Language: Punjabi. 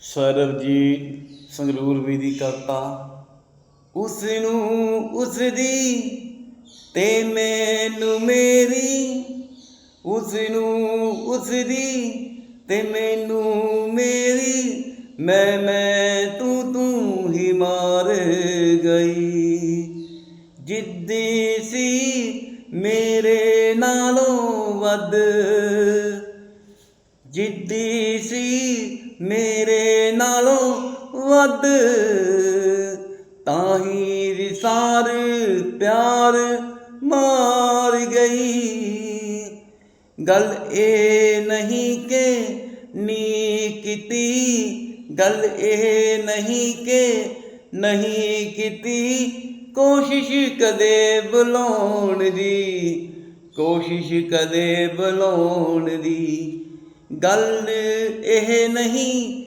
ਸਰਬਜੀਤ ਸੰਗਰੂਰ ਵੀ ਦੀ ਕਰਤਾ। ਉਸ ਨੂੰ ਉਸ ਦੀ ਤੇ ਮੈਨੂੰ ਮੇਰੀ। ਉਸ ਨੂੰ ਉਸ ਦੀ ਤੇ ਮੈਨੂੰ ਮੇਰੀ। ਮੈਂ ਮੈਂ ਤੂੰ ਤੂੰ ਹੀ ਮਾਰ ਗਈ। ਜਿੱਦੀ ਸੀ ਮੇਰੇ ਨਾਲੋਂ ਵੱਧ ਜਿੱਦੀ ਸੀ ਮੇਰੇ ਨਾਲੋਂ ਵੱਧ। ਤਾਂ ਹੀ ਵਿਸਾਰ, ਪਿਆਰ ਮਾਰ ਗਈ। ਗੱਲ ਇਹ ਨਹੀਂ ਕਿ ਨੀ ਕੀਤੀ, ਗੱਲ ਇਹ ਨਹੀਂ ਕਿ ਨਹੀਂ ਕੀਤੀ। ਕੋਸ਼ਿਸ਼ ਕਦੇ ਬੁਲਾਉਣ ਦੀ, ਕੋਸ਼ਿਸ਼ ਕਦੇ ਬੁਲਾਉਣ ਦੀ। ਗੱਲ ਇਹ ਨਹੀਂ